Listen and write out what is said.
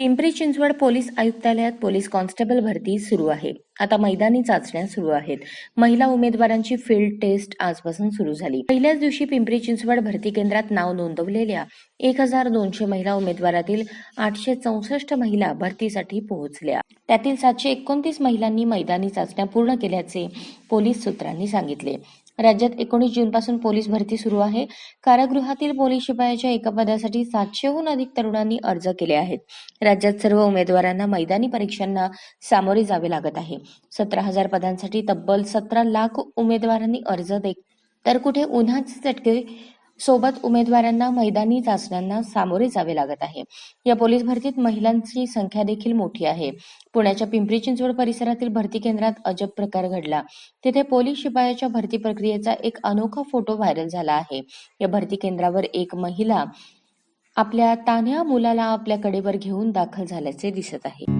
Pimpri Chinchwad police आयुक्तालयात police constable भरती सुरू आहे. आता मैदानी चाचण्या सुरू आहेत. महिला उमेदवारांची फील्ड टेस्ट आजपासून सुरू झाली. पहिल्याच दिवशी पिंपरी चिंचवड भरती केंद्रात नाव नोंदवलेल्या एक हजार दोनशे महिला उमेदवारातील आठशे चौसष्ट महिला भरतीसाठी पोहोचल्या. त्यातील सातशे एकोणतीस महिलांनी मैदानी चाचण्या पूर्ण केल्याचे पोलीस सूत्रांनी सांगितले. राज्यात एकोणीस जूनपासून पोलीस भरती सुरू आहे. कारागृहातील पोलीस शिपायाच्या एका पदासाठी सातशेहून अधिक तरुणांनी अर्ज केले आहेत. राज्यात सर्व उमेदवारांना मैदानी परीक्षांना सामोरे जावे लागत आहे. सतरा हजार पदांसाठी तब्बल सतरा लाख उमेदवारांनी अर्ज दे. तर कुठे उन्हाचे चटके सोबत उमेदवारांना मैदानी चाचण्यांना सामोरे जावे लागत आहे. या पोलीस भरतीत महिलांची संख्या देखील मोठी आहे. पुण्याच्या पिंपरी चिंचवड परिसरातील भरती केंद्रात अजब प्रकार घडला. तिथे पोलीस शिपायाच्या भरती प्रक्रियेचा एक अनोखा फोटो व्हायरल झाला आहे. या भरती केंद्रावर एक महिला आपल्या तान्ह्या मुलाला आपल्या कडेवर घेऊन दाखल झाल्याचे दिसत आहे.